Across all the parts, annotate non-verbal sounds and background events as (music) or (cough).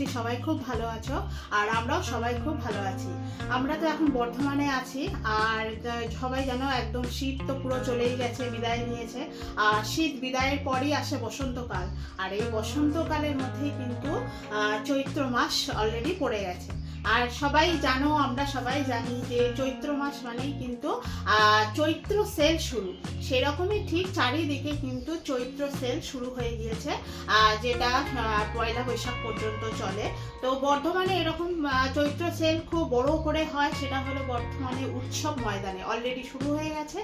করছি সবাই খুব ভালো আছো, আর আমরাও সবাই খুব ভালো আছি। আমরা তো এখন বর্ধমানে আছি, আর সবাই জানো একদম শীত তো পুরো চলেই গেছে, বিদায় নিয়েছে। আর শীত বিদায়ের পরই আসে বসন্তকাল, আর এই বসন্তকালের মধ্যেই কিন্তু চৈত্র মাস অলরেডি পড়ে গেছে। আর সবাই জানো, আমরা সবাই জানি যে চৈত্র মাস মানেই কিন্তু চৈত্র সেল শুরু। সেরকমই ঠিক চারিদিকে কিন্তু চৈত্র সেল শুরু হয়ে গিয়েছে যেটা পয়লা বৈশাখ পর্যন্ত চলে। তো বর্ধমানে এরকম চৈত্র সেল খুব বড় করে হয়, সেটা হলো বর্ধমানে উৎসব ময়দানে। অলরেডি শুরু হয়ে গেছে।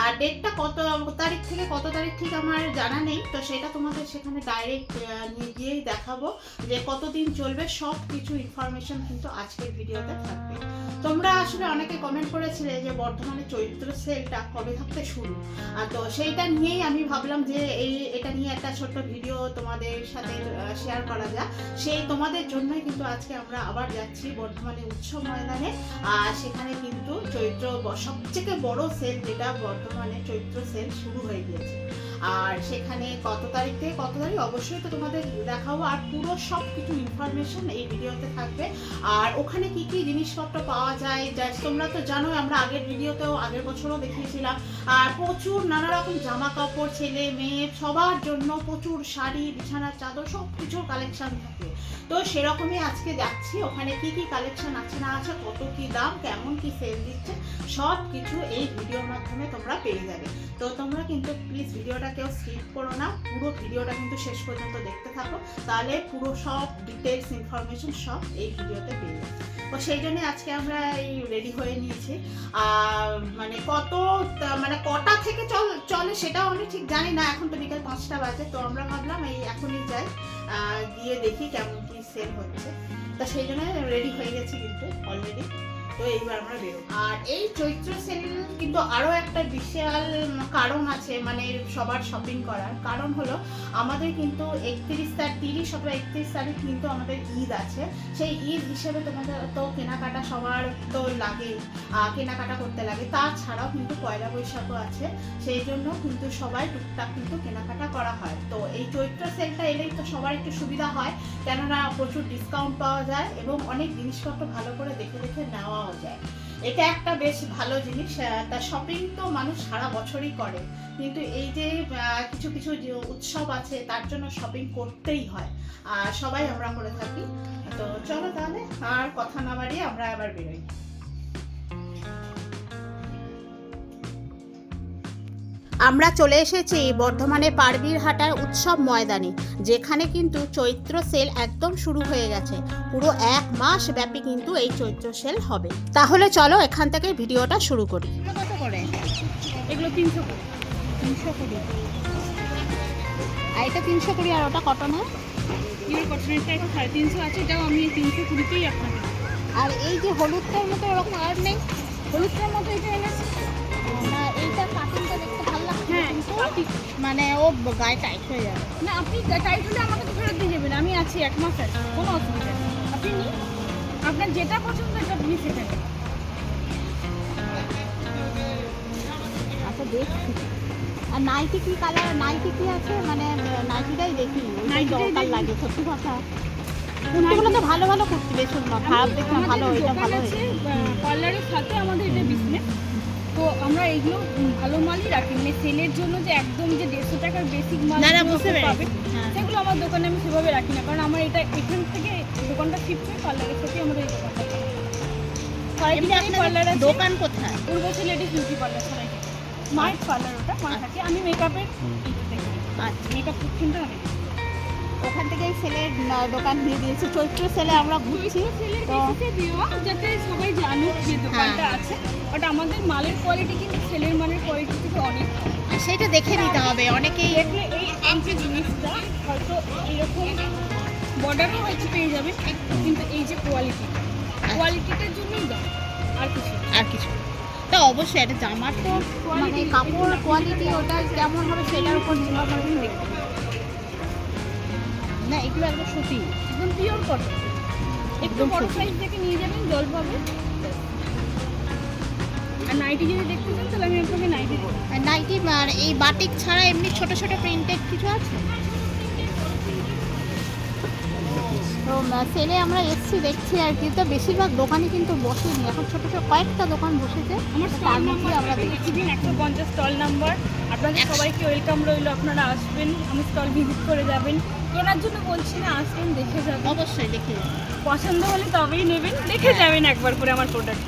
আর ডেটটা কত, তারিখ থেকে কত তারিখ ঠিক আমার জানা নেই, তো সেটা তোমাদের সেখানে ডাইরেক্ট নিয়ে গিয়েই দেখাবো যে কতদিন চলবে সব কিছু ইনফরমেশন কিন্তু আজকের ভিডিওতে থাকবে। তোমরা আসলে অনেকে কমেন্ট করেছিলে যে বর্ধমানে চৈত্র সেলটা কবে থাকতে শুরু? আর তো সেইটা নিয়েই আমি ভাবলাম যে এই, এটা নিয়ে একটা ছোট্ট ভিডিও তোমাদের সাথে শেয়ার করা যাক। সেই তোমাদের জন্যই কিন্তু আজকে আমরা আবার যাচ্ছি বর্ধমানে উৎসব ময়দানে। আর সেখানে কিন্তু চৈত্র সবথেকে বড় সেল যেটা বর্ধমানে চৈত্র সেল শুরু হয়ে গিয়েছে। আর সেখানে কত তারিখ থেকে কত তারিখ অবশ্যই তো তোমাদের দেখাবো, আর পুরো সব কিছু ইনফরমেশন এই ভিডিওতে থাকবে। আর ওখানে কি কি জিনিসপত্র পাওয়া যায় তোমরা তো জানো আমরা আগের ভিডিওতেও আগের বছরও দেখিয়েছিলাম। আর প্রচুর নানা রকম জামা কাপড় ছেলে, মেয়ে, সবার জন্য প্রচুর শাড়ি বিছানার চাদর সব কিছুর কালেকশন থাকে। তো সেরকমই আজকে যাচ্ছি। ওখানে কি কি কালেকশন আছে, না আছে, কত কি দাম, কেমন কি সেল দিচ্ছে সব কিছু এই ভিডিওর মাধ্যমে তোমরা পেয়ে যাবে। তো তোমরা কিন্তু প্লিজ ভিডিওটা কেউ স্কিপ করো না, পুরো ভিডিওটা কিন্তু শেষ পর্যন্ত দেখতে থাকো। তাহলে পুরো সব ডিটেলস ইনফরমেশন সব এই ভিডিওতে পেয়ে যাবে। তো সেই জন্য আজকে আমরা এই রেডি হয়ে নিয়েছি। মানে কত মানে কটা থেকে চল, চলে সেটাও আমি ঠিক জানি না, এখন তো বিকাল পাঁচটা বাজে, তো আমরা ভাবলাম এই এখনই যাই গিয়ে দেখি কেমন কি সেল হচ্ছে। তা সেই জন্য রেডি হয়ে গেছি কিন্তু অলরেডি তো এইবার আমরা বেরোবো। আর এই চৈত্র সেল কিন্তু আরও একটা বিশাল কারণ আছে মানে সবার শপিং করার। কারণ হলো আমাদের কিন্তু একত্রিশ তারিখ, তিরিশ অথবা একত্রিশ তারিখ কিন্তু আমাদের ঈদ আছে। সেই ঈদ হিসেবে তোমাদের তো কেনাকাটা সবার তো লাগে কেনাকাটা করতে লাগে। তাছাড়াও কিন্তু পয়লা বৈশাখও আছে, সেই জন্য কিন্তু সবাই টুকটাক কিন্তু কেনাকাটা করা হয়। তো এই চৈত্র সেলটা এলেই তো সবার একটু সুবিধা হয়, কেননা প্রচুর ডিসকাউন্ট পাওয়া যায় এবং অনেক জিনিসপত্র ভালো করে দেখে দেখে নেওয়াও যায়। এটা একটা বেশ ভালো জিনিস তা শপিং তো মানুষ সারা বছরই করে, কিন্তু এই যে কিছু কিছু যে উৎসব আছে, তার জন্য শপিং করতেই হয়। আর সবাই আমরা করে থাকি। তো চলো তাহলে, আর কথা না বাড়িয়ে আমরা আবার বেরোই। আমরা চলে এসেছি বর্ধমানে পারবির হাটার উৎসব ময়দানে যেখানে কিন্তু চৈত্র সেল একদম শুরু হয়ে গেছে। পুরো এক মাস ব্যাপী কিন্তু এই চৈত্র সেল হবে। তাহলে চলো এখান থেকে ভিডিওটা শুরু করি। কত করে এগুলো তিনশো তিনশো কুড়ি। আর এটা তিনশো কুড়ি আর ওটা কটনের ইউর কটনেরটা এখন সাড়ে তিনশো আছে এটাও আমি এই তিনশো কুড়িতেই আপনাকে আর এই যে হলুদটার মতো ওরকম আর নেই? হলুদটার মতো এটা এনেছি। কিন্তু মানে ও গায়ে টাইট হয়ে যাবে। না আপনি টাইট হলে আমাকে তো ফেরত দিয়ে যাবেন আমি আছি এক মাস আছে কোনো অসুবিধা আপনি নিন আপনার যেটা পছন্দ এটা আপনি সেটা আচ্ছা দেখছি। আর নাইটি কি কালার নাইটি কি আছে? মানে নাইটিটাই দেখি। দরকার লাগে সত্যি কথা। কুর্তিগুলো তো ভালো ভালো কুর্তি বেশ খারাপ দেখতে না, ভালো এটা ভালো। পার্লারের সাথে আমাদের এটা বিজনেস তো আমরা এইগুলো ভালো মালই রাখি। মানে সেলের জন্য যে একদম যে দেড়শো টাকার বেসিক মাল না না বুঝতে পাবে, হ্যাঁ। সেগুলো আমার দোকানে আমি সেভাবে রাখি না। কারণ আমার এটা এখান থেকে দোকানটা শিফট হয়ে পার্লারের সাথে আমাদের এই দোকানটা। দোকান কোথায়? পূর্বশী লেডিস বিউটি পার্লার সবাই স্মার্ট পার্লার ওটা মা থাকে। আমি মেকআপের আচ্ছা। মেকআপ কিন্তু আমি ওখান থেকে সেলের দোকান দিয়ে দিয়েছে চৈত্র সেলে আমরা ঘুরছি তো যাতে সবাই জানুক যে দোকানটা হ্যাঁ। আছে বাট আমাদের মালের কোয়ালিটি কিন্তু সেলের মালের কোয়ালিটি থেকে অনেক। সেটা দেখে নিতে হবে অনেকেই দেখলে এই যে জিনিসটা হয়তো এরকম বর্ডারও হয়তো পেয়ে যাবে কিন্তু এই যে কোয়ালিটি কোয়ালিটিটার জন্যই দাম আর কিছু আর কিছু তো অবশ্যই এটা জামার তো মানে কাপড় কোয়ালিটি ওটা কেমন হবে সেটার উপর নির্ভর করে দেখতে। না এগুলো একদম সুতি একদম পিওর কটন একটু বড় সাইজ থেকে নিয়ে যাবেন জল পাবে। আর নাইটি যদি দেখতে চান তাহলে আমি আপনাকে নাইটি আর নাইটি আর এই বাটিক ছাড়া এমনি ছোট ছোট প্রিন্টেড কিছু আছে? তো সেলে আমরা এসছি দেখছি আর কি। তো বেশিরভাগ দোকানই কিন্তু বসেনি। এখন ছোটো ছোটো কয়েকটা দোকান বসেছে। আমার স্টল নাম্বার আমরা আমরা দিন একশো পঞ্চাশ স্টল নাম্বার আপনাদের সবাইকে ওয়েলকাম রইল। আপনারা আসবেন। আমি স্টল ভিজিট করে যাবেন। কেনার জন্য বলছি না আসবেন দেখে যাবেন অবশ্যই দেখি পছন্দ হলে তবেই নেবেন দেখে যাবেন একবার করে আমার প্রোডাক্ট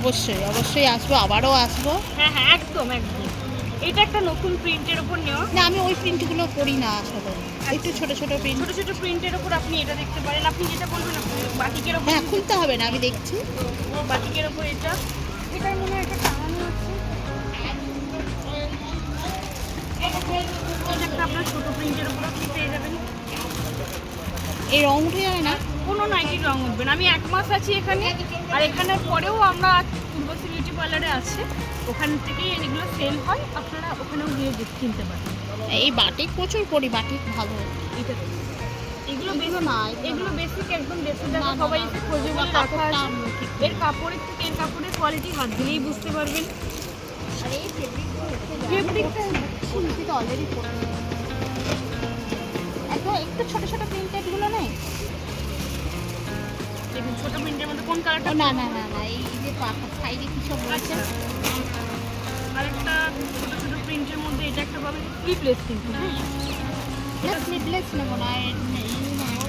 অবশ্যই অবশ্যই আসব আবারও আসব। হ্যাঁ হ্যাঁ একদম একদম। এটা একটা নতুন প্রিন্টের ওপর নেওয়া। না আমি ওই প্রিন্টগুলো করি না আসলে। একটু ছোট ছোট প্রিন্ট। ছোট ছোট প্রিন্টের ওপর আপনি এটা দেখতে পারেন। আপনি যেটা বলবেন আপনি বাটিকের ওপর হ্যাঁ খুলতে হবে না আমি দেখছি। বাটিকের ওপর এটা। এটার মনে হয় একটা একটা আপনার ছোট প্রিন্টের আপনি পেয়ে যাবেন এই রং উঠে যাবে না? কোনো নাইটির রং উঠবে না। আমি এক মাস আছি এখানে আর এখানে পরেও আমরা পূর্বশ্রী বিউটি পার্লারে আছে। ওখান থেকেই এগুলো সেল হয় আপনারা ওখানেও গিয়ে কিনতে পারেন এই বাটিক প্রচুর পরি বাটিক ভালো। এটা। এগুলো বেসিক না এগুলো বেসিক একদম বেসিক না, দেখা সবাই। এসে খোঁজে বলে রাখা। আছে এর কাপড়ের থেকে এর কাপড়ের কোয়ালিটি হাত দিলেই বুঝতে পারবেন। আর এই ফেব্রিকগুলো ফেব্রিকটা শুনছি তো অলরেডি একদম একটু ছোট ছোট প্রিন্টেডগুলো নেই? দেখুন ছোট প্রিন্টের মধ্যে কোন কালারটা না না না না এই যে সাইডে কি সব রয়েছে? আচ্ছা। আরেকটা ছোট ছোট প্রিন্টের মধ্যে এটা একটা পাবেন? স্লিপলেস কিন্তু হ্যাঁ। এটা স্লিভলেস নেব না এর নেই নেব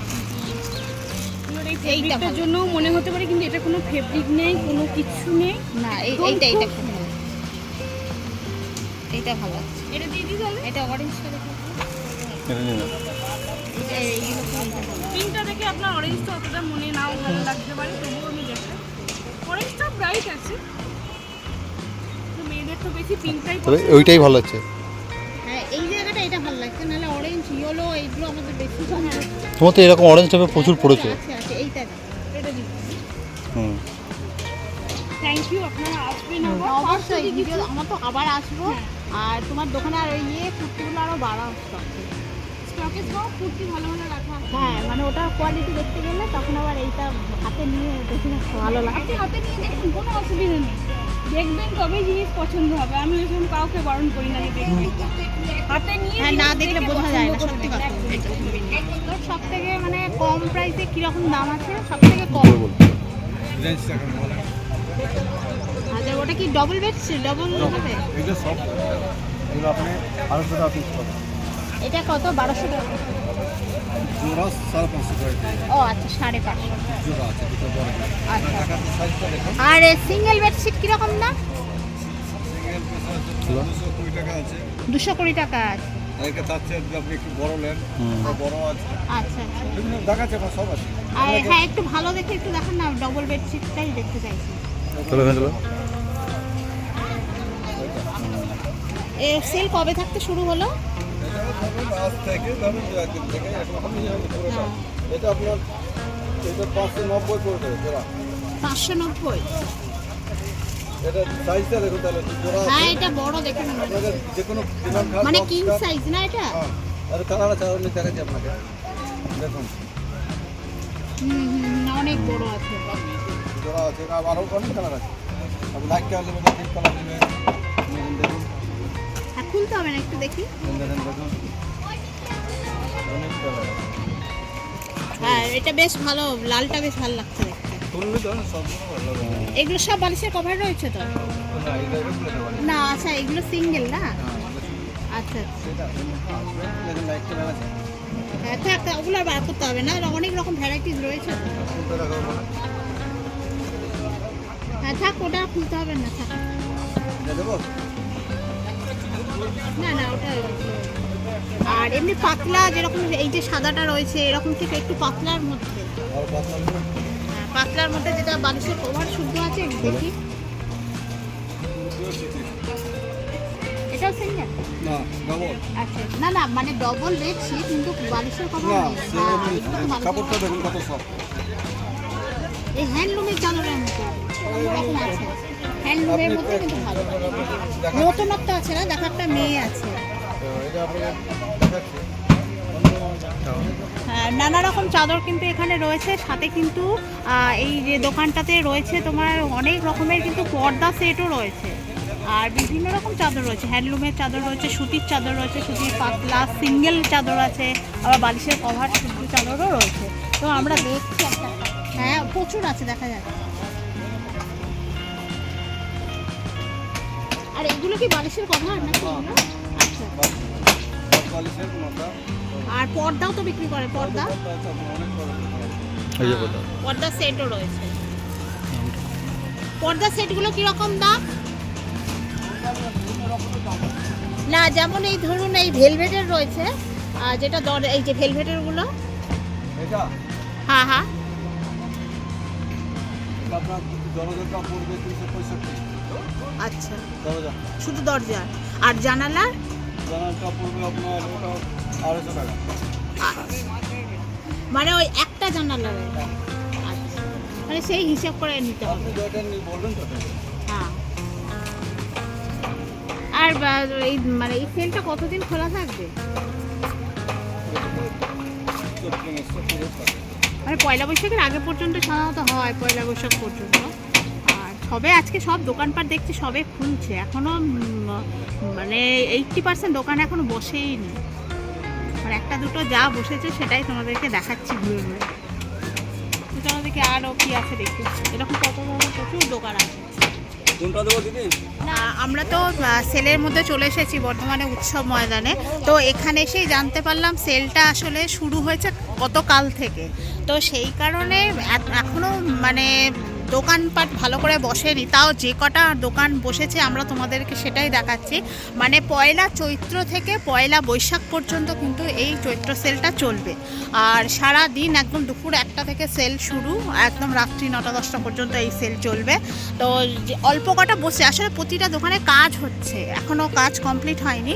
এবার এই এইটা ফেব্রিকটার ভালো। জন্য মনে হতে পারে কিন্তু এটা কোনো ফেব্রিক নেই কোনো কিছু নেই। না এইটা এইটা এইটা ভালো। আছে এটা অরেঞ্জ কালার এটা নিন। পিঙ্কটা দেখে আপনার অরেঞ্জটা অতটা মনে নাও ভালো লাগতে পারে তবুও আমি দেখাই অরেঞ্জটা ব্রাইট আছে। তো মেয়েদের তো বেশি পিঙ্কটাই তবে ওইটাই ভালো হচ্ছে হ্যাঁ এই জায়গাটা এটা ভালো লাগছে নাহলে অরেঞ্জ ইয়েলো এইগুলো আমাদের বেশি ভালো তোমার তো এরকম অরেঞ্জ টাইপের প্রচুর পড়েছে। আছে আছে এইটা। এটা দিই হুম। থ্যাংক ইউ আপনারা আসবেন অবশ্যই ভিডিও আমার তো আবার আসব। হ্যাঁ। আর তোমার দোকানে আর ওই ইয়ে কুর্তিগুলো আরও বাড়াও stock। স্টকে সব কুর্তি ভালো ভালো রাখা হ্যাঁ মানে ওটা কোয়ালিটি দেখতে গেলে তখন আবার এইটা হাতে নিয়ে দেখে ভালো লাগে। আপনি হাতে নিয়ে দেখুন কোনো অসুবিধা নেই। দেখবেন তবেই জিনিস পছন্দ হবে। আমি ওইরকম কাউকে বারণ করি না যে দেখবেন হাতে নিয়ে হ্যাঁ না দেখলে বোঝা যায় না সত্যি কথা। তোর সব থেকে মানে কম প্রাইসে কীরকম দাম আছে? সব থেকে কম। আচ্ছা ওটা কি ডবল বেড ডবল হবে? এটা সব এগুলো আপনি আড়াইশো টাকা পিস পাবেন। এটা কত? বারোশো টাকা জোড়া সাড়ে পাঁচশো টাকা ও আচ্ছা সাড়ে পাঁচশো। জোড়া আছে দুটো বড় আচ্ছা। আর সিঙ্গেল বেডশিট কীরকম দাম? দুশো কুড়ি টাকা আছে। এটা তার চেয়ে আপনি একটু বড় নেন বড় আছে। আচ্ছা আচ্ছা। বিভিন্ন দেখাচ্ছে আমার সব আছে। আর হ্যাঁ একটু ভালো দেখে একটু দেখান না ডবল বেডশিটটাই দেখতে চাইছি। চলো চলো। সেল কবে থাকতে শুরু হলো? আজ থেকে ধরুন একদিন হ্যাঁ। এটা আপনার এটা পাঁচশো নব্বই পড়বে জোড়া। পাঁচশো নব্বই? এটা সাইজটা দেখুন তাহলে জোড়া হ্যাঁ এটা বড় দেখে আপনাদের যে কোনো মানে কিং সাইজ না এটা? হ্যাঁ আর কালার আছে আমি দেখাচ্ছি আপনাকে। দেখুন। হুম হুম হুম, অনেক বড় আছে। জোড়া আছে আরও অনেক কালার আছে। আপনি লাইট কালার নেবেন বা কালার নেবেন দেখুন। খুলতে হবে না একটু দেখি? হ্যাঁ এটা বেশ ভালো, লালটা বেশ ভালো লাগছে এগুলো সব বালিশের কভার রয়েছে তো? না আচ্ছা এগুলো সিঙ্গেল না? আচ্ছা। হ্যাঁ থাক ওগুলো বার করতে হবে না অনেক রকম ভ্যারাইটিস রয়েছে। হ্যাঁ থাক, ওটা খুলতে হবে না, থাক। না না ওটা আর এমনি পাতলা যেরকম এই যে সাদাটা রয়েছে এরকম থেকে একটু পাতলার মধ্যে। হ্যাঁ, পাতলার মধ্যে যেটা বালিশের কভার শুদ্ধ আছে দেখি। এটাও সিঙ্গেল না? ডবল আচ্ছা না না মানে ডবল বেডশিট কিন্তু বালিশের কভার না হ্যাঁ, কাপড়টা দেখুন কত সব এই হ্যান্ডলুমের চাদরের মতো এরকম আছে। হ্যান্ডলুমের মধ্যে কিন্তু ভালো দেখা নতুনত্ব আছে না? দেখো একটা মেয়ে আছে। হ্যাঁ, নানা রকম চাদর কিন্তু এখানে রয়েছে। সাথে কিন্তু এই যে দোকানটাতে রয়েছে তোমার অনেক রকমের কিন্তু পর্দা সেটও রয়েছে। আর বিভিন্ন রকম চাদর রয়েছে। হ্যান্ডলুমের চাদর রয়েছে সুতির চাদর রয়েছে সুতির পাতলা সিঙ্গেল চাদর আছে। আবার বালিশের কভার শুদ্ধ চাদরও রয়েছে। তো আমরা দেখছি একটা হ্যাঁ প্রচুর আছে দেখা যাচ্ছে। এগুলো কি বালিশের কভার নাকি? আচ্ছা। আর পর্দাও তো বিক্রি করে পর্দা? পর্দা। সেটও রয়েছে। পর্দা সেটগুলো কীরকম দাম? না যেমন এই ধরুন এই ভেলভেটের রয়েছে যেটা দর এই যে ভেলভেটেরগুলো হ্যাঁ হ্যাঁ। আপনার দরজাটা পড়বে তিনশো পঁয়ষট্টি। আচ্ছা। দরজা। শুধু দরজা? আর জানালার? জানালটা পড়বে আপনার ওটা আড়াইশো টাকা। আচ্ছা। মানে ওই একটা জানালার আচ্ছা। মানে সেই হিসাব করে নিতে হবে। হ্যাঁ। আর এই মানে এই সেলটা কতদিন খোলা থাকবে? মানে পয়লা বৈশাখের আগে পর্যন্ত সাধারণত হয় পয়লা বৈশাখ পর্যন্ত। সবে আজকে সব দোকানপাট দেখছি সবে খুলছে। এখনও উম, মানে এইটটি পার্সেন্ট দোকান এখনও বসেই নি। আর একটা দুটো যা বসেছে সেটাই তোমাদেরকে দেখাচ্ছি ঘুরে ঘুরে। তো তোমাদেরকে আরও কি আছে দেখি। এরকম কত প্রচুর দোকান আছে। কোনটা দেবো দিদি? আমরা তো সেলের মধ্যে চলে এসেছি বর্ধমানে উৎসব ময়দানে। তো এখানে এসেই জানতে পারলাম সেলটা আসলে শুরু হয়েছে গতকাল থেকে। তো সেই কারণে এখ- এখনও মানে দোকানপাট ভালো করে বসেনি, তাও যে কটা দোকান বসেছে আমরা তোমাদেরকে সেটাই দেখাচ্ছি। মানে পয়লা চৈত্র থেকে পয়লা বৈশাখ পর্যন্ত কিন্তু এই চৈত্র সেলটা চলবে। আর সারা দিন একদম দুপুর একটা থেকে সেল শুরু, একদম রাত্রি নটা দশটা পর্যন্ত এই সেল চলবে। তো অল্প কটা বসে, আসলে প্রতিটা দোকানে কাজ হচ্ছে এখনও কাজ কমপ্লিট হয়নি।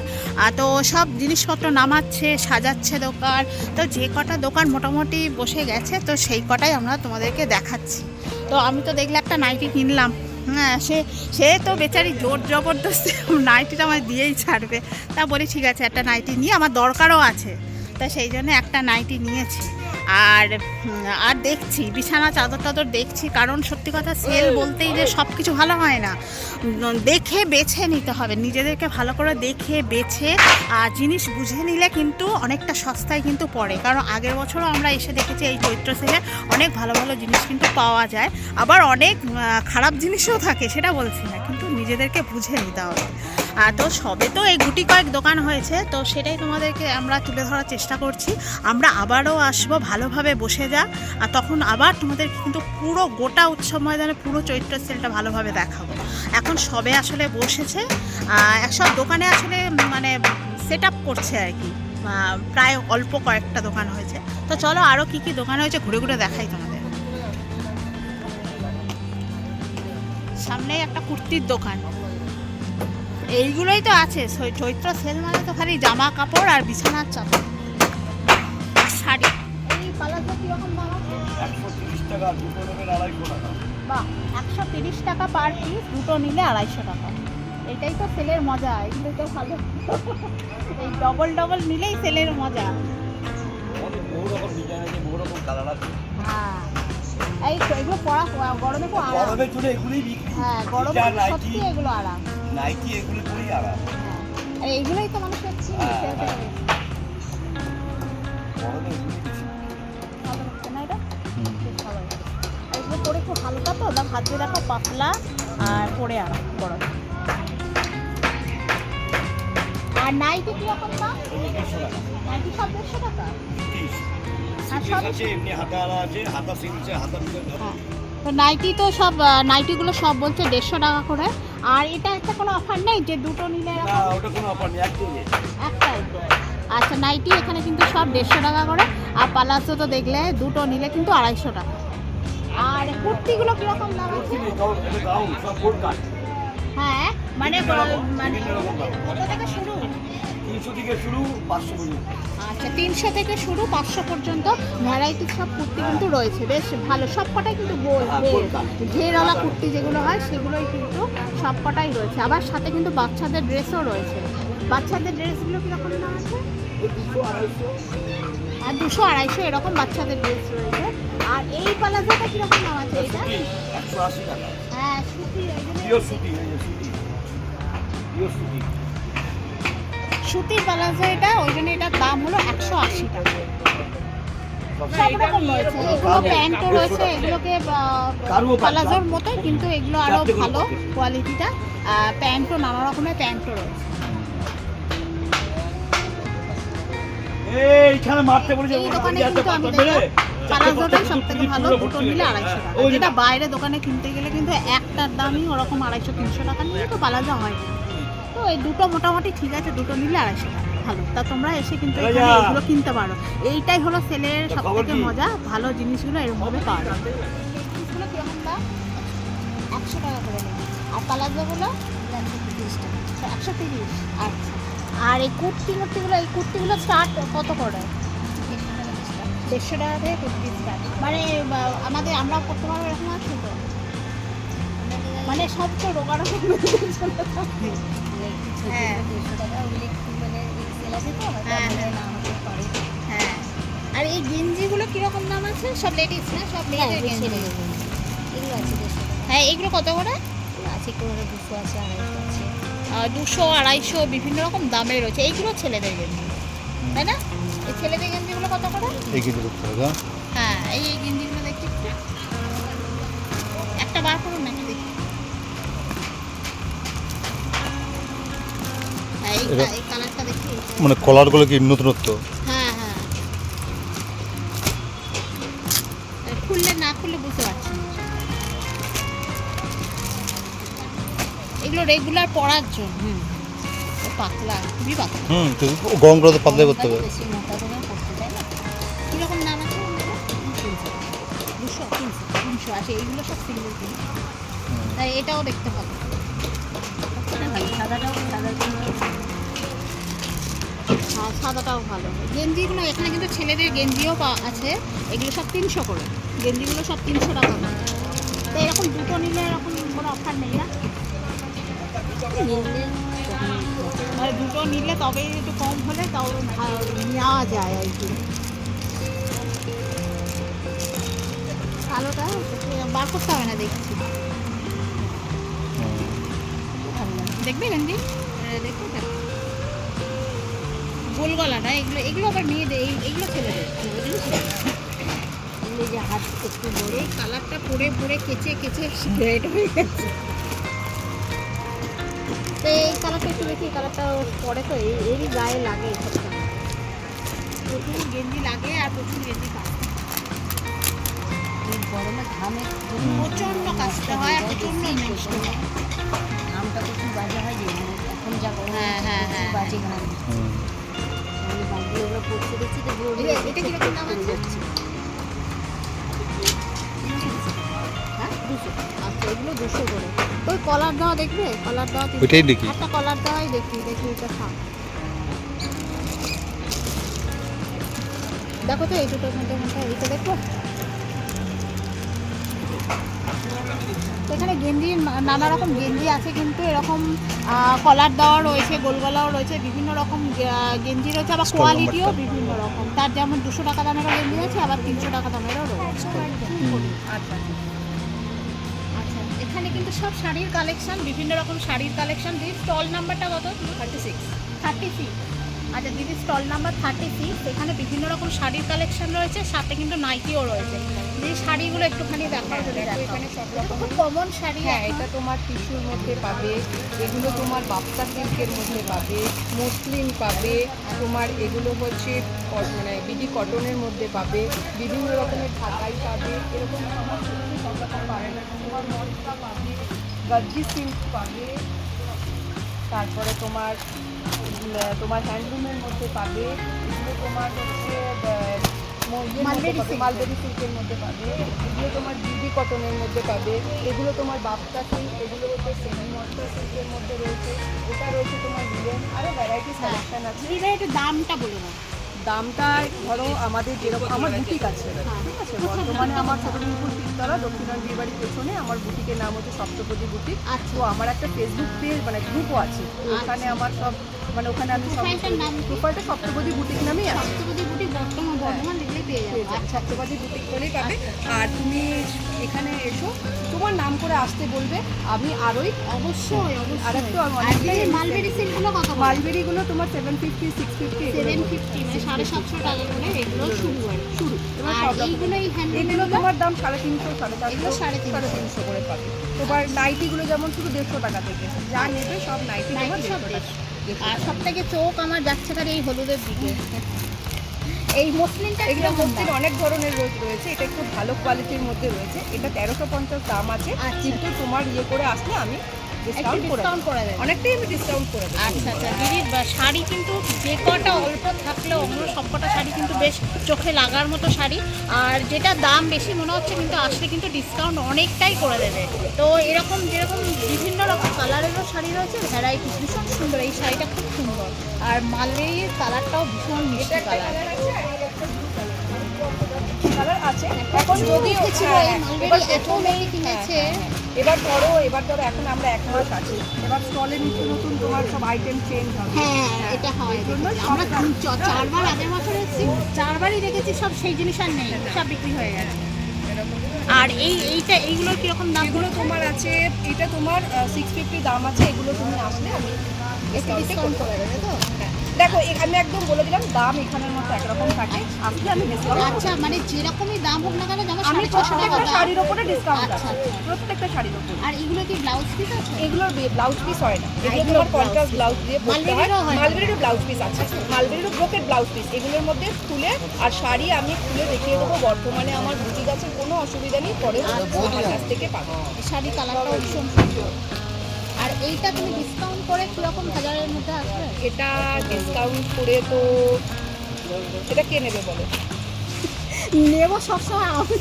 তো সব জিনিসপত্র নামাচ্ছে, সাজাচ্ছে দোকান, তো যে কটা দোকান মোটামুটি বসে গেছে, তো সেই কটাই আমরা তোমাদেরকে দেখাচ্ছি। তো আমি তো দেখলে একটা নাইটি কিনলাম। হ্যাঁ সে সে তো বেচারি জোর জবরদস্তি। (laughs) নাইটিটা আমার দিয়েই ছাড়বে। তা বলি, ঠিক আছে, একটা নাইটি নিয়ে আমার দরকারও আছে। তা সেই জন্য একটা নাইটি নিয়েছি। আর আর দেখছি বিছানা চাদর টাদর দেখছি কারণ সত্যি কথা সেল বলতেই যে সব কিছু ভালো হয় না। দেখে বেছে নিতে হবে নিজেদেরকে ভালো করে দেখে বেছে আর জিনিস বুঝে নিলে কিন্তু অনেকটা সস্তায় কিন্তু পড়ে। কারণ আগের বছরও আমরা এসে দেখেছি এই চৈত্র সেলে অনেক ভালো ভালো জিনিস কিন্তু পাওয়া যায়। আবার অনেক খারাপ জিনিসও থাকে সেটা বলছি না কিন্তু নিজেদেরকে বুঝে নিতে হবে। তো সবে তো এই গুটি কয়েক দোকান হয়েছে, তো সেটাই তোমাদেরকে আমরা তুলে ধরার চেষ্টা করছি। আমরা আবারও আসব, ভালোভাবে বসে যা, আর তখন আবার তোমাদের কিন্তু পুরো গোটা উৎসব ময়দানে পুরো চৈত্র সেলটা ভালোভাবে দেখাবো। এখন সবে আসলে বসেছে সব দোকানে আসলে মানে সেট আপ করছে আর কি প্রায় অল্প কয়েকটা দোকান হয়েছে। তো চলো আরও কী কী দোকান হয়েছে ঘুরে ঘুরে দেখাই তোমাদের। সামনেই একটা কুর্তির দোকান। এইগুলোই তো আছে। চৈত্র সেল মানে তো খালি জামা কাপড় আর বিছানার চাদর। শাড়ি। এই পালাজো কীরকম দাম আছে? একশো তিরিশ টাকা দুটো নেবেন আড়াইশো টাকা। বাহ একশো তিরিশ টাকা পার পিস দুটো নিলে আড়াইশো টাকা। এটাই তো সেলের মজা এগুলোই তো ভালো। এই ডবল ডবল নিলেই সেলের মজা। হ্যাঁ। এই এগুলো পরা গরমে খুব আরাম। হ্যাঁ গরমে সত্যি এগুলো আরাম। নাইটি এগুলো করেই আরাম আর এইগুলোই তো মানুষের চিনি হ্যাঁ, হ্যাঁ। পরে খুব হালকা তো দাম হাত দিয়ে দেখো পাতলা আর পরে আরাম গরম আর নাইটি কীরকম দাম? দেড়শো সব দেড়শো টাকা? আর সব আছে এমনি হাতা আলা আছে হাতা সিলছে হাতা ভিতরে হ্যাঁ। তো নাইটি তো সব নাইটিগুলো সব বলছে দেড়শো টাকা করে। আর এটা একটা কোনো অফার নেই যে দুটো নিলে না ওটা কোনো অফার নেই একটাই আচ্ছা নাইটি এখানে কিন্তু সব দেড়শো টাকা করে। আর পালাজো তো দেখলে দুটো নিলে কিন্তু আড়াইশো টাকা। আর কুর্তিগুলো কীরকম দাম আছে? হ্যাঁ মানে মানে। কত থেকে শুরু। তিনশো থেকে শুরু পাঁচশো পর্যন্ত। আচ্ছা তিনশো থেকে শুরু পাঁচশো পর্যন্ত ভ্যারাইটির সব কুর্তি কিন্তু রয়েছে। বেশ ভালো সব কটাই কিন্তু হ্যাঁ, ঘের ঘেরওয়ালা কুর্তি যেগুলো হয় সেগুলোই কিন্তু সব কটাই রয়েছে। আবার সাথে কিন্তু বাচ্চাদের ড্রেসও রয়েছে। বাচ্চাদের ড্রেসগুলো কীরকম দাম আছে? আর দুশো আড়াইশো এরকম বাচ্চাদের ড্রেস রয়েছে। আর এই পালাজোটা কীরকম দাম আছে এটা? একশো আশি টাকা। হ্যাঁ সুতি সুতি সুতি। সুতির পালাজো এটা ওই জন্য এটার দাম হলো একশো আশি টাকা। সব রকম রয়েছে। এগুলো প্যান্টও রয়েছে এগুলোকে পালাজোর মতো কিন্তু এগুলো আরও ভালো কোয়ালিটিটা প্যান্টও নানা রকমের প্যান্টও রয়েছে। এইখানে মারতে বলেছে এই দোকানে কিন্তু আমি দেখলাম সব থেকে ভালো দুটো নিলে আড়াইশো টাকা। যেটা বাইরে দোকানে কিনতে গেলে কিন্তু একটার দামই ওরকম আড়াইশো তিনশো টাকা নিলে তো পালাজো হয়। না এই দুটো মোটামুটি ঠিক আছে দুটো নিলে আড়াইশো টাকা ভালো। তা তোমরা এসে কিন্তু এখানে এগুলো কিনতে পারো। এইটাই হলো সেলের সব থেকে মজা। ভালো জিনিসগুলো এরকমভাবে পাওয়া যায়। জিনিসগুলো কীরকম দাম? একশো টাকা করে নেবে। আর পালাজোগুলো একশো তিরিশ আচ্ছা। আর এই কুর্তি মুর্তিগুলো এই কুর্তিগুলো স্টার্ট কত করে? দেড়শো টাকা থেকে কুর্তি স্টার্ট মানে আমাদের আমরা করতে পারব এরকম আছে তো? মানে সব তো রোগা রকম হ্যাঁ। হ্যাঁ, হ্যাঁ আর এই গেঞ্জিগুলো কীরকম দাম আছে? সব লেডিস না? সব মেয়েদের গেঞ্জি। হ্যাঁ এগুলো কত করে? আহ, দুশো আড়াইশো বিভিন্ন রকম দামের রয়েছে। এইগুলো ছেলেদের গেঞ্জি। তাই না? এই ছেলেদের গেঞ্জিগুলো কত করে? এই হ্যাঁ এই এই গেঞ্জিগুলো দেখি একটু। একটা বার করুন না। এটা- এই কালারটা দেখি। মানে কলারগুলো কি নতুনত্ব? হ্যাঁ হ্যাঁ। খুললে না খুললে বুঝতে পারছি না। এগুলো রেগুলার পরার জন্য। হুম। পাতলা খুবই পাতলা। হুম তো গরমগুলো তো পাতলাই করতে হবে। কীরকম দাম আছে দুশো তিনশো তিনশো আছে এইগুলো সব সিঙ্গেল পিস তাই এটাও দেখতে হবে সাদাটাও ভালো। গেঞ্জিগুলো এখানে কিন্তু ছেলেদের গেঞ্জিও পা- আছে। এগুলো সব তিনশো করে। গেঞ্জিগুলো সব তিনশো টাকা করে। তো এরকম দুটো নিলে এরকম কোনো অফার নেই না? মানে দুটো নিলে তবেই একটু কম হলে তাও ভা- নেওয়া যায় আর কি। কালোটা বার করতে হবে না দেখছি। দেখবে গেঞ্জি? দেখো গোল গলাটা এগুলো এগুলো আবার মেয়েদের এই- এইগুলো ছেলেদের এগুলো যে হাত একটু বড় এই কালারটা পরে পরে কেচে কেচে রেড হয়ে গেছে। তো এই কালারটা একটু দেখি কালারটা পরে তো এই এরই গায়ে লাগে প্রচুর গেঞ্জি লাগে আর প্রচুর গেঞ্জি গরমে ঘামে প্রচণ্ড কাজটা হয় আর প্রচণ্ড নষ্ট হয় ঘামটা প্রচুর বাজে হয়। যে মানে এখন যা গরম হ্যাঁ, হ্যাঁ, হ্যাঁ, বাজে ঘাম। মানে ওই কলার দেওয়া দেখবে কলার দেওয়া। ওইটাই দেখি একটা কলার দেওয়াই এটা থাক দেখো তো এই দুটোর মধ্যে কোনটা এইটা দেখো এখানে গেঞ্জি নানা রকম গেঞ্জি আছে কিন্তু এরকম কলার দেওয়া রয়েছে গোলগলাও রয়েছে বিভিন্ন রকম গেঞ্জি রয়েছে আবার কোয়ালিটিও বিভিন্ন রকম। তার যেমন দুশো টাকা দামেরও গেঞ্জি আছে আবার তিনশো টাকা দামেরও রয়েছে। আচ্ছা। এখানে কিন্তু সব শাড়ির কালেকশন বিভিন্ন রকম শাড়ির কালেকশন দিদি স্টল নাম্বারটা কত? থার্টি সিক্স থার্টি সিক্স আচ্ছা দিদি স্টল নাম্বার থার্টি সিক্স এখানে বিভিন্ন রকম শাড়ির কালেকশন রয়েছে সাথে কিন্তু নাইটিও রয়েছে। দিদি শাড়িগুলো একটুখানি দেখাও যদি এখানে সব রকম কমন শাড়ি হ্যাঁ এটা তোমার টিস্যুর মধ্যে পাবে এগুলো তোমার বাপ্তা সিল্কের মধ্যে পাবে মসলিন পাবে তোমার এগুলো হচ্ছে মানে বিডি কটনের মধ্যে পাবে বিভিন্ন রকমের ঢাকাই পাবে এরকম সমস্ত কিছু সব রকম পাবে। না তোমার মশলা পাবে গজ্জি সিল্ক পাবে তারপরে তোমার তোমার হ্যান্ডলুমের মধ্যে পাবে। এগুলো তোমার হচ্ছে মালবেরি সিল্কের মধ্যে পাবে। এগুলো তোমার জিবি কটনের মধ্যে পাবে। এগুলো তোমার বাপ্তা সিল্ক এগুলো হচ্ছে সেমি মস্টার সিল্কের মধ্যে রয়েছে। এটা রয়েছে তোমার লিলেন আরও ভ্যারাইটি কালেকশন আছে। একটু দামটা বলে দাও দামটা ধরো আমাদের যেরকম আমার বুটিক আছে। ঠিক আছে বর্তমানে আমার ছোটনীপুর তিনতলা দক্ষিণার বিয়ে বাড়ির পেছনে আমার বুটিকের নাম হচ্ছে সপ্তপদী বুটিক। আচ্ছা। তো আমার একটা ফেসবুক পেজ মানে গ্রুপও আছে। তো ওখানে আমার সব মানে ওখানে আমি সব প্রোফাইলটা সপ্তপদী বুটিক নামেই আছে। সপ্তপদী বুটি বর্তমান বর্ধমান দেখলেই পেয়ে যাব। পেয়ে যাবে। বুটিক বলেই পাবে। আর তুমি এখানে এসো। তোমার নাম করে আসতে বলবে। আমি আরোই অবশ্যই আর একটু মালবেরি সিল্কগুলো কত মালবেরিগুলো তোমার seven fifty six fifty seven fifty মানে সাড়ে সাতশো টাকা করে এগুলো শুরু কি। শুরু। এবার আর এইগুলো এই এগুলো হ্যান্ডমেড তোমার দাম সাড়ে তিনশো সাড়ে চারশো সাড়ে সাড়ে তিনশো করে পাবে। তোমার নাইটিগুলো যেমন শুধু দেড়শো টাকা থেকে। যা নেবে সব নাইটি সব। আর সব থেকে। চোখ আমার যাচ্ছে তার এই হলুদের দিকে। এই মসলিনটা এগুলো মসলিন অনেক ধরনের রোজ রয়েছে এটা একটু ভালো কোয়ালিটির মধ্যে রয়েছে এটা তেরোশো পঞ্চাশ দাম আছে আচ্ছা। কিন্তু তোমার ইয়ে করে আসলে আমি ডিসকাউন্ট করে ডিসকাউন্ট অনেকটাই আমি ডিসকাউন্ট করে দেবো। আচ্ছা আচ্ছা শাড়ি কিন্তু যে কটা অল্প থাকলেও অন্য সব কটা শাড়ি কিন্তু বেশ চোখে লাগার মতো শাড়ি। আর যেটা দাম বেশি মনে হচ্ছে কিন্তু আসলে কিন্তু ডিসকাউন্ট অনেকটাই করে দেবে। তো এরকম যেরকম বিভিন্ন রকম কালারেরও শাড়ি রয়েছে ভ্যারাইটি ভীষণ সুন্দর। এই শাড়িটা খুব সুন্দর। আর মালবেরির কালারটাও ভীষণ মিষ্টি কালার কালার আছে? এখন যদি যদিও হ্যাঁ, এই মালবেরি এত মেয়ে কিনেছে। এবার ধরো এবার ধরো এখন আমরা এক মাস আছি। এবার স্টলে নিত্য নতুন তোমার সব আইটেম চেঞ্জ হবে। হ্যাঁ এটা হয়। জন্য সব আমরা দাম- চারবার আগের বছর এসেছি চারবারই দেখেছি সব সেই জিনিস আর নেই সব বিক্রি হয়ে গেছে। আর এই এইটা এইগুলোর কীরকম দাম? এগুলো তোমার আছে এটা তোমার সিক্স ফিফটি দাম আছে এগুলো তুমি আসলে আমি discount ডিসকাউন্ট করে দেবে তো? হ্যাঁ। দেখো আমি একদম বলে দিলাম দাম এখানের মতো একরকম থাকে। আসলে আমি ডিসকাউন্ট আচ্ছা মানে যেরকমই দাম হোক না কেন যেমন আমি ছশো টাকা প্রত্যেকটা শাড়ির ওপরে ডিসকাউন্ট আচ্ছা, আছে। আচ্ছা। প্রত্যেকটা শাড়ির ওপরে। আর এগুলো কি ব্লাউজ পিস আছে? এগুলোর ব্লাউজ পিস হয় না। এগুলো তোমার কন্ট্রাস্ট ব্লাউজ দিয়ে পরতে হয়। মালবেরিরও ব্লাউজ পিস আছে। মালবেরিরও ব্রোকেট ব্লাউজ পিস এগুলোর মধ্যে খুলে আর শাড়ি আমি খুলে দেখিয়ে দেবো। বর্তমানে আমার বুটিক আছে কোনো অসুবিধা নেই। পরে আমার কাছ থেকে পাবো। শাড়ি কালারটাও ভীষণ সুন্দর। এইটা তুমি ডিসকাউন্ট করে কীরকম হাজারের মধ্যে আসবে? এটা ডিসকাউন্ট করে তো এটা কে নেবে বলো? নেব সবসময় আমি।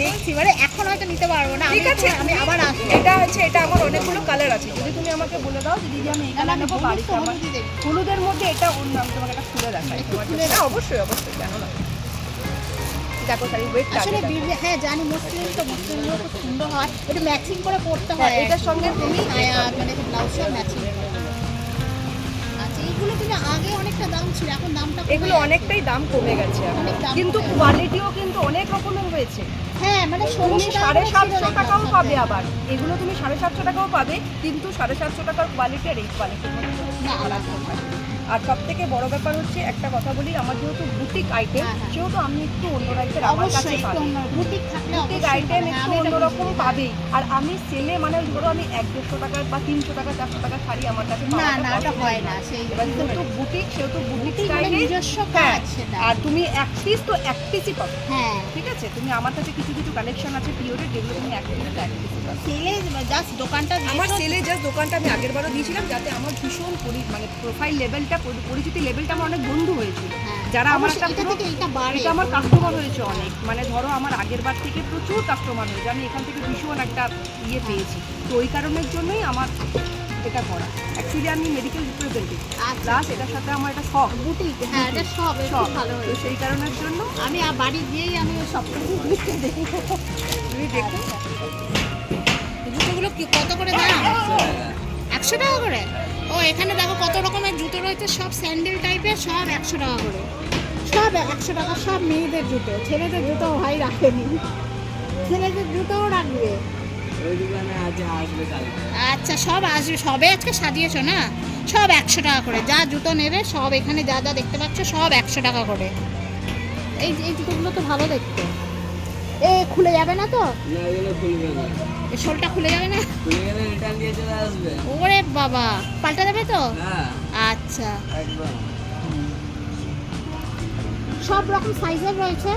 দেখছি মানে এখন হয়তো নিতে পারব না। ঠিক আছে। আমি আবার আসব। এটা হচ্ছে এটা আমার অনেকগুলো কালার আছে। যদি তুমি আমাকে বলে দাও যে দিদি আমি এই কালার নেব বাড়িতে আমার হলুদের মধ্যে এটা অন্য আমি তোমাকে একটা খুলে দেখাই। তোমার খুলে। হ্যাঁ অবশ্যই অবশ্যই কেন না। আসলে হ্যাঁ জানি মসলিন তো মসলিনগুলো খুব সুন্দর হয়। একটু ম্যাচিং করে পড়তে হয়। হ্যাঁ, এটার সঙ্গে তুমি মানে ব্লাউজ সব ম্যাচিং আচ্ছা এইগুলো কিন্তু আগে অনেকটা দাম ছিল এখন দামটা এগুলো অনেকটাই দাম কমে গেছে কিন্তু কোয়ালিটিও কিন্তু অনেক রকমের রয়েছে হ্যাঁ মানে তুমি সাড়ে সাতশো টাকাও পাবে আবার। এগুলো তুমি সাড়ে সাতশো টাকাও পাবে কিন্তু সাড়ে সাতশো টাকার কোয়ালিটি আর এই কোয়ালিটির মধ্যে না, আলাদা। থাকে। আর সব থেকে বড় ব্যাপার হচ্ছে একটা কথা বলি আমার যেহেতু বুটিক আইটেম হ্যাঁ, হ্যাঁ। সেহেতু আমি একটু অন্য টাইপের আমার কাছে একটু অন্য বুটিক বুটিক আইটেম একটু অন্যরকম পাবেই আর আমি সেলে মানে ধরো আমি এক দেড়শো টাকার বা তিনশো টাকা চারশো টাকা শাড়ি আমার কাছে না না ওটা হয় না সেই যেহেতু বুটিক সেহেতু বুটিক বুটিক মানে স্টাইলে নিজস্ব হ্যাঁ কাজ আর তুমি এক পিস তো এক পিসই পাবে। হ্যাঁ। ঠিক আছে? তুমি আমার কাছে কিছু কিছু কালেকশন আছে পিওরের যেগুলো তুমি এক পিস এক পিসই পাবে। সেলে জাস্ট দোকানটা আমার সেলে জাস্ট দোকানটা আমি আগের বারও দিয়েছিলাম যাতে আমার ভীষণ মানে প্রোফাইল লেভেলটা পরিচিতি লেভেলটা আমার অনেক বন্ধু হয়েছিল। হ্যাঁ। যারা আমার একটা এটা পুরো- এটা আমার কাস্টমার হয়েছে অনেক। মানে ধরো আমার আগের বার থেকে প্রচুর কাস্টমার হয়েছে। আমি এখান থেকে ভীষণ একটা ইয়ে পেয়েছি। তো ওই কারণের জন্যই আমার এটা করা। অ্যাকচুয়ালি আমি মেডিকেল রিপ্রেজেন্টেটিভ প্লাস এটার সাথে আমার একটা শখ বুটিক হ্যাঁ এটা এটা শখ ভালো তো হয়েছে। সেই কারণের জন্য আমি আর বাড়ি গিয়েই আমি সব কিছু দেখে দেখি তুমি দেখো। জুতোগুলো কত করে দাম? একশো টাকা করে? ও এখানে দেখো কত রকমের জুতো রয়েছে সব স্যান্ডেল টাইপের সব একশো টাকা করে। সব একশো টাকা সব মেয়েদের জুতো ছেলেদের জুতো ভাই রাখেনি। ছেলেদের জুতোও রাখবে। আচ্ছা সব আসবে সবে আজকে সাজিয়েছো না? সব একশো টাকা করে যা জুতো নেবে সব এখানে যা যা দেখতে পাচ্ছ সব একশো টাকা করে। এই এই জুতোগুলো তো ভালো দেখতে। এ খুলে যাবে না তো? এই শোলটা খুলে যাবে না? ওরে বাবা পাল্টা দেবে তো? আচ্ছা। সব রকম সাইজের রয়েছে?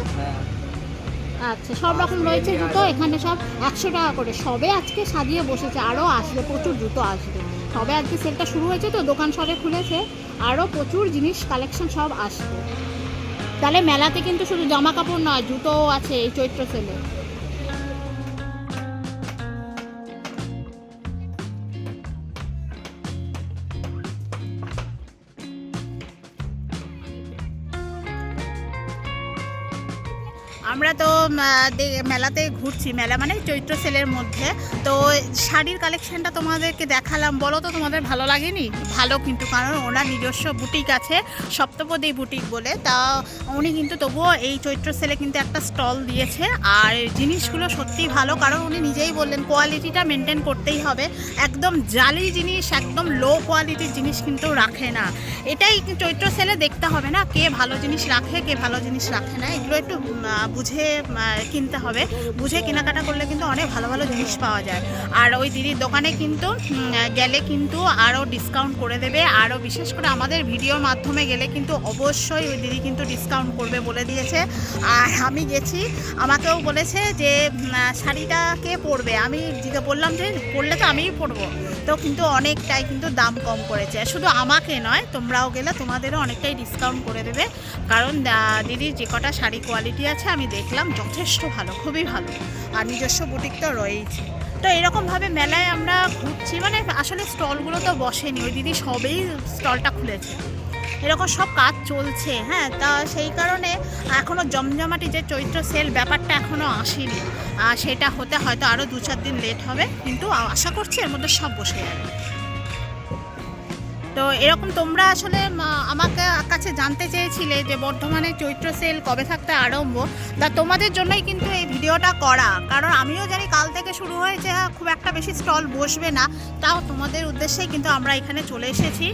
আচ্ছা সব রকম রয়েছে জুতো এখানে সব একশো টাকা করে। সবে আজকে সাজিয়ে বসেছে আরও আসবে প্রচুর জুতো আসবে। সবে আজকে সেলটা শুরু হয়েছে তো দোকান সবে খুলেছে আরও প্রচুর জিনিস কালেকশন সব আসবে। তাহলে মেলাতে কিন্তু শুধু জামা কাপড় নয় জুতোও আছে এই চৈত্র সেলে আমরা তো মেলাতে ঘুরছি। মেলা মানে চৈত্র সেলের মধ্যে। তো শাড়ির কালেকশনটা তোমাদেরকে দেখালাম। বলো তো তোমাদের ভালো লাগেনি? ভালো কিন্তু, কারণ ওনার নিজস্ব বুটিক আছে, সপ্তপদী বুটিক বলে। তা উনি কিন্তু তবুও এই চৈত্র সেলে কিন্তু একটা স্টল দিয়েছে। আর জিনিসগুলো সত্যিই ভালো, কারণ উনি নিজেই বললেন কোয়ালিটিটা মেনটেন করতেই হবে। একদম জালি জিনিস, একদম লো কোয়ালিটির জিনিস কিন্তু রাখে না। এটাই চৈত্র সেলে দেখতে হবে না, কে ভালো জিনিস রাখে, কে ভালো জিনিস রাখে না। এগুলো একটু বুঝে কিনতে হবে। বুঝে কেনাকাটা করলে কিন্তু অনেক ভালো ভালো জিনিস পাওয়া যায়। আর ওই দিদির দোকানে কিন্তু গেলে কিন্তু আরও ডিসকাউন্ট করে দেবে। আরও বিশেষ করে আমাদের ভিডিওর মাধ্যমে গেলে কিন্তু অবশ্যই ওই দিদি কিন্তু ডিসকাউন্ট করবে বলে দিয়েছে। আর আমি গেছি, আমাকেও বলেছে যে শাড়িটা কে পরবে? আমি জিজ্ঞে বললাম যে, পরলে তো আমিই পরবো। তো কিন্তু অনেকটাই কিন্তু দাম কম করেছে। শুধু আমাকে নয়, তোমরাও গেলে তোমাদেরও অনেকটাই ডিসকাউন্ট করে দেবে। কারণ দিদির যে কটা শাড়ি কোয়ালিটি আছে, আমি দেখলাম যথেষ্ট ভালো, খুবই ভালো। আর নিজস্ব বুটিক তো রয়েছে তো এরকমভাবে মেলায় আমরা ঘুরছি মানে আসলে স্টলগুলো তো বসেনি, ওই দিদি সবেই স্টলটা খুলেছে। এরকম সব কাজ চলছে হ্যাঁ তা সেই কারণে এখনও জমজমাটি যে চৈত্র সেল ব্যাপারটা এখনও আসেনি। সেটা হতে হয়তো আরও দু চার দিন লেট হবে, কিন্তু আশা করছি এর মধ্যে সব বসে যাবে। তো এরকম তোমরা আসলে আমাকে কাছে জানতে চেয়েছিলে যে বর্ধমানে চৈত্র সেল কবে থাকতে আরম্ভ তা তোমাদের জন্যই কিন্তু এই ভিডিওটা করা। কারণ আমিও জানি কাল থেকে শুরু হয়েছে হ্যাঁ, খুব একটা বেশি স্টল বসবে না তাও তোমাদের উদ্দেশ্যেই কিন্তু আমরা এখানে চলে এসেছি।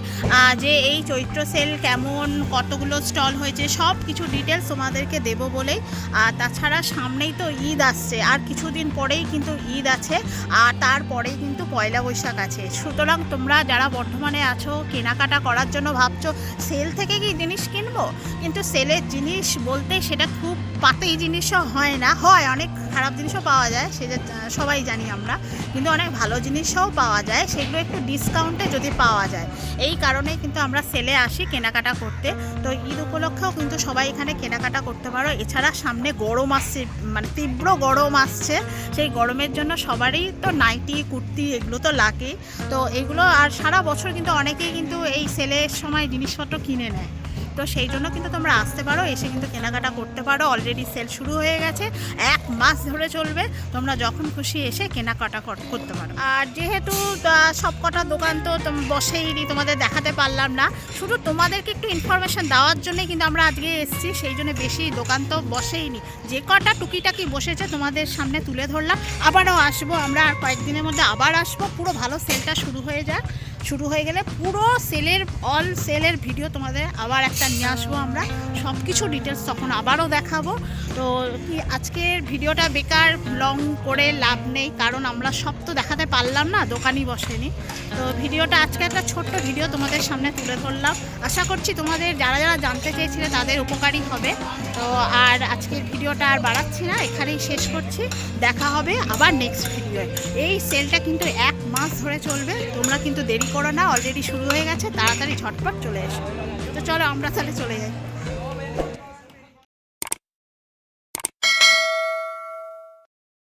যে এই চৈত্র সেল কেমন কতগুলো স্টল হয়েছে সব কিছু ডিটেলস তোমাদেরকে দেবো বলেই। তাছাড়া সামনেই তো ঈদ আসছে আর কিছুদিন পরেই কিন্তু ঈদ আছে আর তারপরেই কিন্তু পয়লা বৈশাখ আছে। সুতরাং তোমরা যারা বর্ধমানে আছো কেনাকাটা করার জন্য ভাবছ? সেল থেকে কি জিনিস কিনবো? কিন্তু সেলের জিনিস বলতে সেটা খুব পাতেই জিনিসও হয় না। হয় অনেক খারাপ জিনিসও পাওয়া যায় আহ, সবাই জানি আমরা। কিন্তু অনেক ভালো জিনিসও পাওয়া যায় সেগুলো একটু ডিসকাউন্টে যদি পাওয়া যায়। এই কারণেই কিন্তু আমরা সেলে আসি কেনাকাটা করতে। তো ঈদ উপলক্ষেও কিন্তু সবাই এখানে কেনাকাটা করতে পারো। এছাড়া সামনে গরম আসছে মানে তীব্র গরম আসছে। সেই গরমের জন্য সবারই তো নাইটি কুর্তি এগুলো তো লাগে তো এগুলো আর সারা বছর কিন্তু অনেকেই কিন্তু এই সেলের সময় জিনিসপত্র কিনে নেয়। তো সেই জন্য কিন্তু তোমরা আসতে পারো, এসে কিন্তু কেনাকাটা করতে পারো। অলরেডি সেল শুরু হয়ে গেছে, এক মাস ধরে চলবে। তোমরা যখন খুশি এসে কেনাকাটা করতে পারো। আর যেহেতু সব কটা দোকান তো বসেইনি, তোমাদের দেখাতে পারলাম না। শুধু তোমাদেরকে একটু ইনফরমেশন দেওয়ার জন্যই কিন্তু আমরা আজকে এসেছি। সেই জন্য বেশি দোকান তো বসেইনি। যে কটা টুকিটাকি বসেছে, তোমাদের সামনে তুলে ধরলাম। আবারও আসব আমরা, আর কয়েকদিনের মধ্যে আবার আসব। পুরো ভালো সেলটা শুরু হয়ে যাক। শুরু হয়ে গেলে পুরো সেলের অল সেলের ভিডিও তোমাদের আবার একটা নিয়ে আসব আমরা। সব কিছু ডিটেলস তখন আবারও দেখাবো। তো কি আজকের ভিডিওটা বেকার লং করে লাভ নেই, কারণ আমরা সব তো দেখাতে পারলাম না, দোকানই বসেনি। তো ভিডিওটা আজকে একটা ছোট্ট ভিডিও তোমাদের সামনে তুলে ধরলাম। আশা করছি তোমাদের যারা যারা জানতে চেয়েছিলে তাদের উপকারী হবে। তো আর আজকের ভিডিওটা আর বাড়াচ্ছি না, এখানেই শেষ করছি। দেখা হবে আবার নেক্সট ভিডিও এই সেলটা কিন্তু এক মাস ধরে চলবে। তোমরা কিন্তু দেরি করো না অলরেডি শুরু হয়ে গেছে, তাড়াতাড়ি ঝটপট চলে এসো। তো চলো আমরা তাহলে চলে যাই।